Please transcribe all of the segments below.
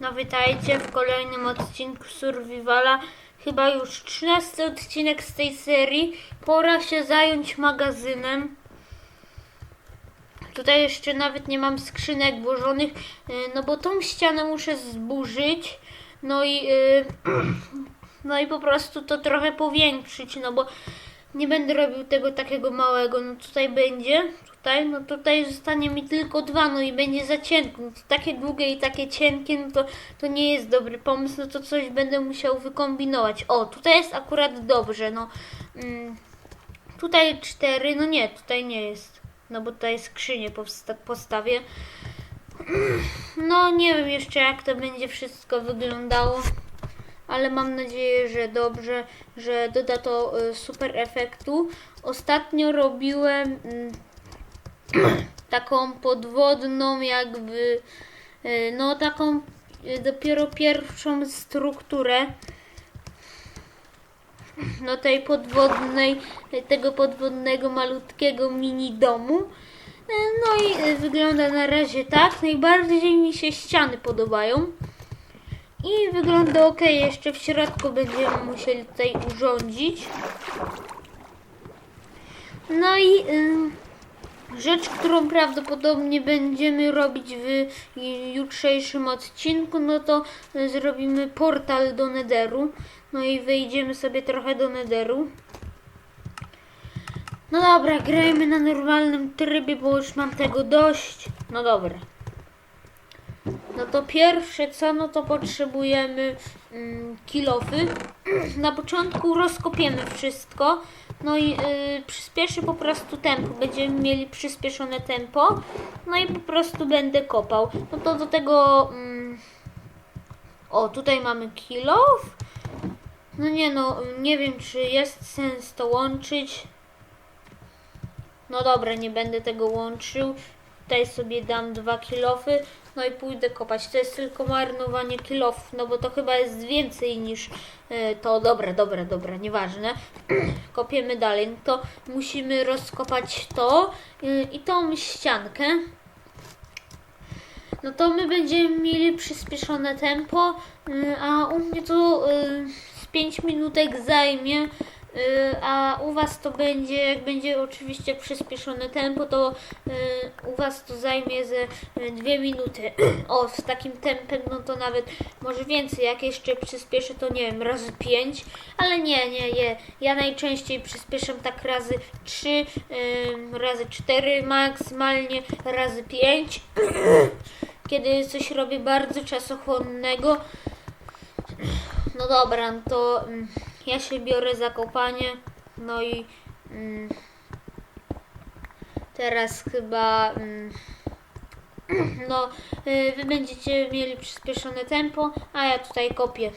No witajcie w kolejnym odcinku Survivala. Chyba już 13 odcinek z tej serii. Pora się zająć magazynem. Tutaj jeszcze nawet nie mam skrzynek włożonych, y, no bo tą ścianę muszę zburzyć. No i, y, no i po prostu to trochę powiększyć, no bo nie będę robił tego takiego małego. No tutaj będzie, tutaj, no tutaj zostanie mi tylko dwa, no i będzie za cienko. No takie długie i takie cienkie, no to, to nie jest dobry pomysł, no to coś będę musiał wykombinować. O, tutaj jest akurat dobrze, no. Mm, tutaj cztery, no nie, tutaj nie jest. No bo tutaj skrzynię powsta- postawię. No nie wiem jeszcze jak to będzie wszystko wyglądało ale mam nadzieję, że dobrze, że doda to y, super efektu. Ostatnio robiłem mm, taką podwodną jakby, y, no taką y, dopiero pierwszą strukturę no tej podwodnej, tego podwodnego malutkiego mini domu. Y, No i wygląda na razie tak. Najbardziej mi się ściany podobają. I wygląda ok, jeszcze w środku będziemy musieli tutaj urządzić. No i rzecz, którą prawdopodobnie będziemy robić w jutrzejszym odcinku, no to zrobimy portal do Netheru. No i wejdziemy sobie trochę do Netheru. No dobra, grajmy na normalnym trybie, bo już mam tego dość. No dobra. No to pierwsze co, no to potrzebujemy mm, kilofy. Na początku rozkopiemy wszystko, no i y, przyspieszy po prostu tempo. Będziemy mieli przyspieszone tempo, no i po prostu będę kopał. No to do tego... Mm, o, tutaj mamy kilof. No nie no, nie wiem czy jest sens to łączyć. No dobra, nie będę tego łączył. Tutaj sobie dam dwa kilofy, no i pójdę kopać. To jest tylko marnowanie kilofów, no bo to chyba jest więcej niż e, to. Dobra, dobra, dobra, nieważne. Kopiemy dalej. No to musimy rozkopać to e, i tą ściankę. No to my będziemy mieli przyspieszone tempo, y, a u mnie to z 5 minutek zajmie, a u Was to będzie, jak będzie oczywiście przyspieszone tempo, to y, u Was to zajmie ze 2 minuty. O, z takim tempem, no to nawet może więcej, jak jeszcze przyspieszę, to nie wiem, razy 5, ale nie, nie, nie. Ja najczęściej przyspieszam tak razy 3, y, razy 4 maksymalnie, razy 5 kiedy coś robię bardzo czasochłonnego. No dobra, no to mm, ja się biorę za kopanie. No i mm, teraz chyba mm, no y, wy będziecie mieli przyspieszone tempo, a ja tutaj kopię.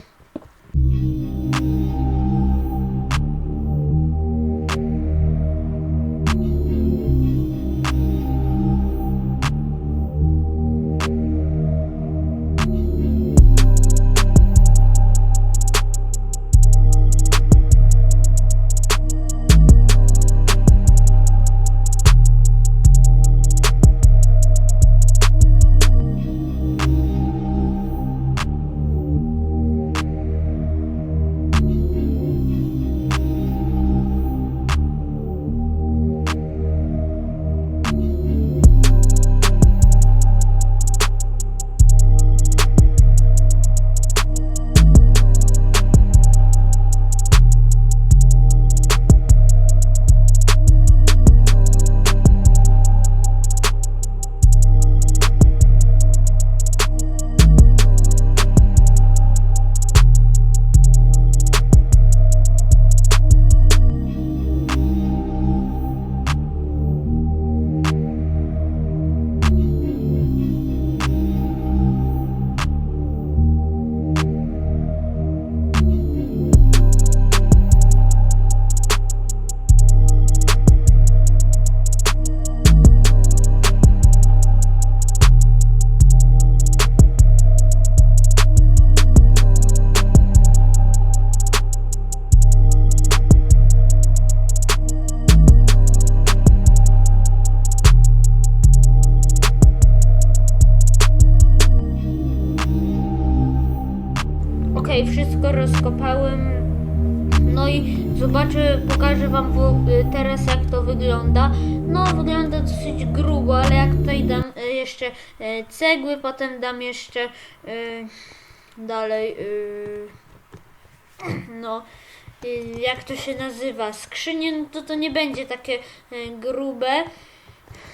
Pokażę wam y, teraz jak to wygląda. No wygląda dosyć grubo, ale jak tutaj dam y, jeszcze y, cegły, potem dam jeszcze dalej no jak to się nazywa, skrzynie, no to to nie będzie takie grube.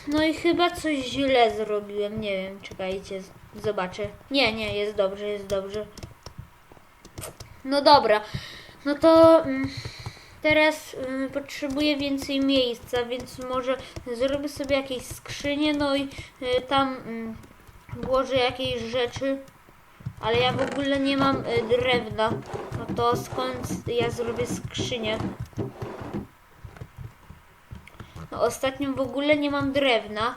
No i chyba coś źle zrobiłem, nie wiem, czekajcie, zobaczę. Nie, nie, jest dobrze, jest dobrze. No dobra, no to mm, teraz mm, potrzebuję więcej miejsca, więc może zrobię sobie jakieś skrzynie, no i y, tam mm, włożę jakieś rzeczy. Ale ja w ogóle nie mam y, drewna. No to skąd ja zrobię skrzynię? No ostatnio w ogóle nie mam drewna.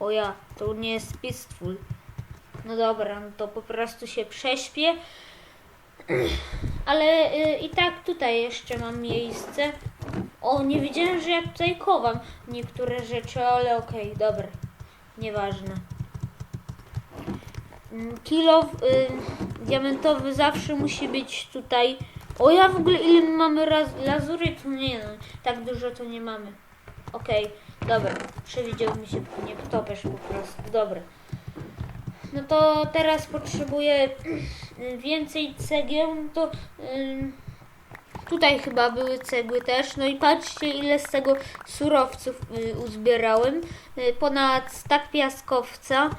O ja, to nie jest peaceful. No dobra, no to po prostu się prześpię. Ale y, i tak tutaj jeszcze mam miejsce. O, nie wiedziałem, że ja tutaj kowam niektóre rzeczy, ale okej, dobra. Nieważne. Mm, Kilo y, diamentowy zawsze musi być tutaj. O ja w ogóle ile my mamy raz, lazury? To nie no, tak dużo to nie mamy. Okej, dobra. Przewidział mi się nie topiesz po prostu. Dobra. No to teraz potrzebuję y, więcej cegieł. No to tutaj chyba były cegły też. No i patrzcie ile z tego surowców y, uzbierałem. Y, ponad stak piaskowca.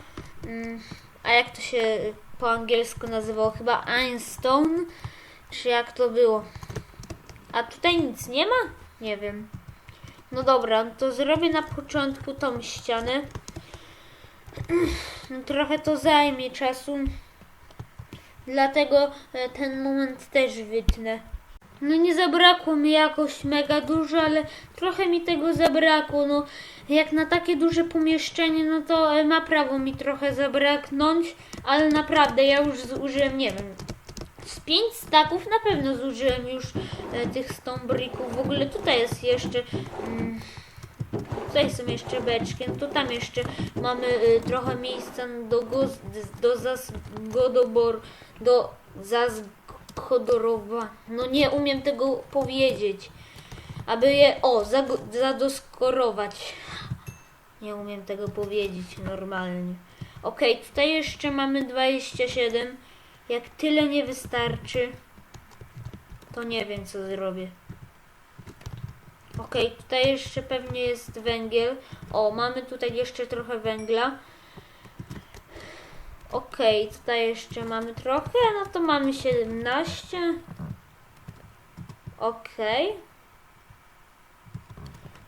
Mm, a jak to się po angielsku nazywało? Chyba Einstone? Czy jak to było? A tutaj nic nie ma? Nie wiem. No dobra, to zrobię na początku tą ścianę. No Trochę to zajmie czasu. Dlatego e, ten moment też wytnę. No nie zabrakło mi jakoś mega dużo, ale trochę mi tego zabrakło. No jak na takie duże pomieszczenie, no to e, ma prawo mi trochę zabraknąć, ale naprawdę ja już zużyłem, nie wiem, z pięć staków na pewno zużyłem już e, tych stone bricków. W ogóle tutaj jest jeszcze. Mm, tutaj są jeszcze beczki. No to tam jeszcze mamy y, trochę miejsca do goz, do zazgodobor, do zazgodorowa. No nie umiem tego powiedzieć. Aby je, o, zadoskorować. Nie umiem tego powiedzieć normalnie. Okej, tutaj jeszcze mamy 27. Jak tyle nie wystarczy, to nie wiem co zrobię. Okej, tutaj jeszcze pewnie jest węgiel. O, mamy tutaj jeszcze trochę węgla. Okej, tutaj jeszcze mamy trochę, no to mamy 17. Okej.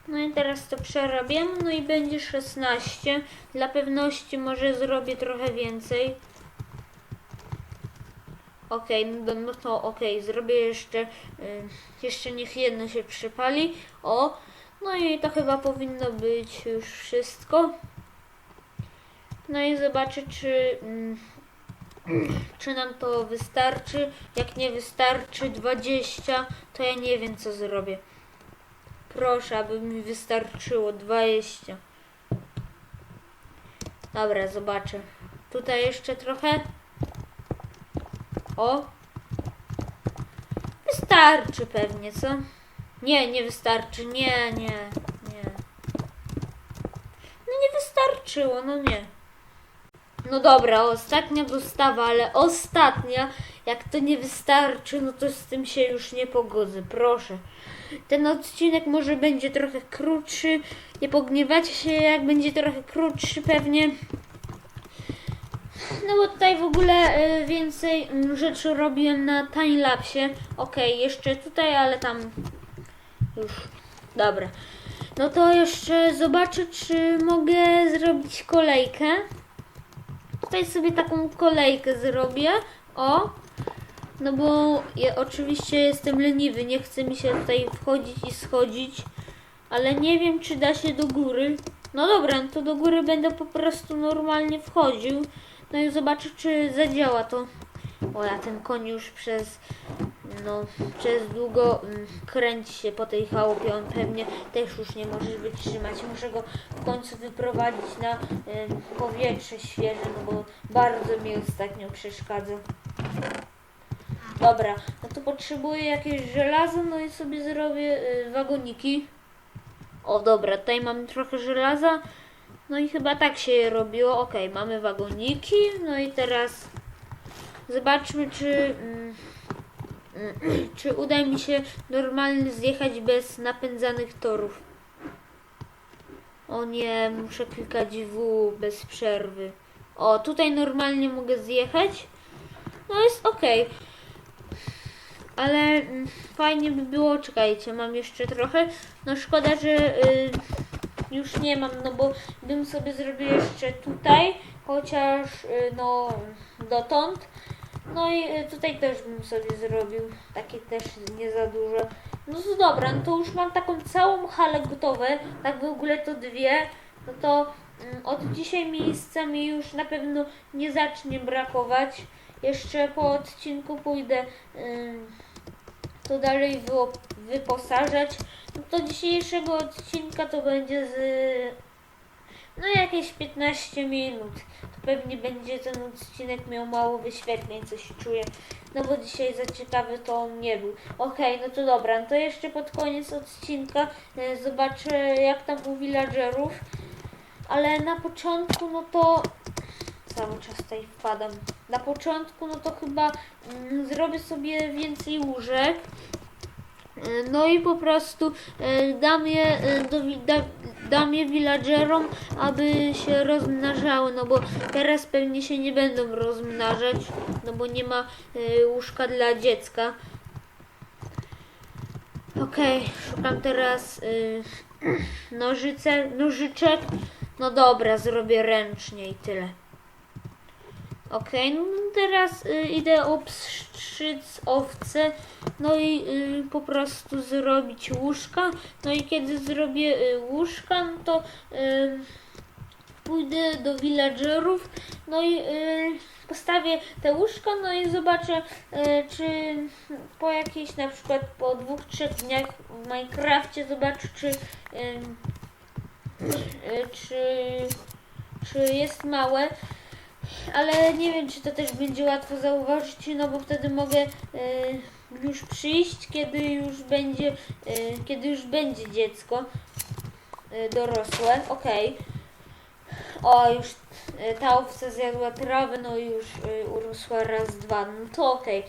No i teraz to przerabiam, no i będzie 16. Dla pewności może zrobię trochę więcej. Okej, no, no to okej, zrobię jeszcze, y, jeszcze niech jedno się przypali. O, no i to chyba powinno być już wszystko. No i zobaczę, czy, mm, czy nam to wystarczy. Jak nie wystarczy 20, to ja nie wiem, co zrobię. Proszę, aby mi wystarczyło 20. Dobra, zobaczę. Tutaj jeszcze trochę. O. Wystarczy pewnie, co? Nie, nie wystarczy. Nie, nie, nie. No nie wystarczyło, no nie. No dobra, ostatnia dostawa, ale ostatnia. Jak to nie wystarczy, no to z tym się już nie pogodzę, proszę. Ten odcinek może będzie trochę krótszy. Nie pogniewacie się, jak będzie trochę krótszy pewnie. No bo tutaj w ogóle y, więcej mm, rzeczy robiłem na timelapsie. Okej, jeszcze tutaj, ale tam już. Dobra. No to jeszcze zobaczę, czy mogę zrobić kolejkę. Tutaj sobie taką kolejkę zrobię. O. No bo ja oczywiście jestem leniwy, nie chce mi się tutaj wchodzić i schodzić. Ale nie wiem, czy da się do góry. No dobra, no to do góry będę po prostu normalnie wchodził. No i zobaczę, czy zadziała to. O, ja ten koń już przez, no, przez długo mm, kręci się po tej chałupie. On pewnie też już nie może wytrzymać. Muszę go w końcu wyprowadzić na em, powietrze świeże, no bo bardzo mi ostatnio przeszkadza. Dobra, no to potrzebuję jakieś żelazo, no i sobie zrobię y, wagoniki. O dobra, tutaj mamy trochę żelaza. No i chyba tak się robiło. Ok, mamy wagoniki. No i teraz zobaczmy, czy, mm, mm, czy uda mi się normalnie zjechać bez napędzanych torów. O nie, muszę klikać W bez przerwy. O, tutaj normalnie mogę zjechać. No jest ok. Ale mm, fajnie by było, czekajcie, mam jeszcze trochę. No szkoda, że y, już nie mam, no bo bym sobie zrobił jeszcze tutaj, chociaż y, no dotąd. No i y, tutaj też bym sobie zrobił, takie też nie za dużo. No to dobra, no to już mam taką całą halę gotowe, tak w ogóle to dwie, no to mm, od dzisiaj miejsca mi już na pewno nie zacznie brakować. Jeszcze po odcinku pójdę to dalej wyposażać. To dzisiejszego odcinka to będzie z no jakieś 15 minut. To pewnie będzie ten odcinek miał mało wyświetleń, coś czuję. No bo dzisiaj za ciekawy to on nie był. Okej, no to dobra, no to jeszcze pod koniec odcinka e, zobaczę jak tam u villagerów. Ale na początku no to cały czas tutaj wpadam. Na początku no to chyba mm, zrobię sobie więcej łóżek. E, No i po prostu e, dam je, e, do, da, dam je villagerom, aby się rozmnażały, no bo teraz pewnie się nie będą rozmnażać, no bo nie ma łóżka dla dziecka. Okej, szukam teraz nożyce, nożyczek. No dobra, zrobię ręcznie i tyle. Okej, no teraz y, idę obstrzyc owce, no i y, po prostu zrobić łóżka. No i kiedy zrobię y, łóżka, no to y, pójdę do villagerów, no i y, postawię te łóżka, no i zobaczę, y, czy po jakiejś na przykład po dwóch, trzech dniach w Minecrafcie zobaczę, czy, y, y, czy, czy jest małe. Ale nie wiem, czy to też będzie łatwo zauważyć, no bo wtedy mogę y, już przyjść, kiedy już będzie, y, kiedy już będzie dziecko y, dorosłe. Okej. O, już ta owca zjadła trawę, no już y, urosła raz, dwa. No to okej.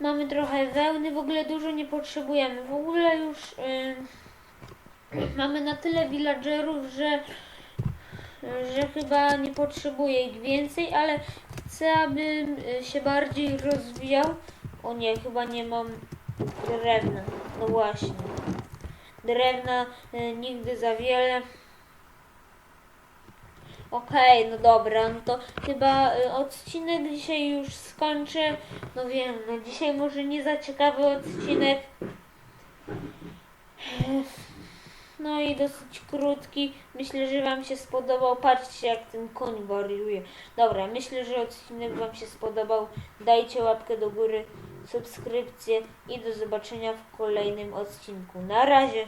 Mamy trochę wełny, w ogóle dużo nie potrzebujemy. W ogóle już y, mamy na tyle villagerów, że że chyba nie potrzebuję ich więcej, ale chcę, abym y, się bardziej rozwijał. O nie, chyba nie mam drewna. No właśnie. Drewna y, nigdy za wiele. Okej, no dobra, no to chyba y, odcinek dzisiaj już skończę. No wiem, no dzisiaj może nie za ciekawy odcinek. No i dosyć krótki. Myślę, że Wam się spodobał. Patrzcie, jak ten koń wariuje. Dobra, myślę, że odcinek Wam się spodobał. Dajcie łapkę do góry, subskrypcję i do zobaczenia w kolejnym odcinku. Na razie.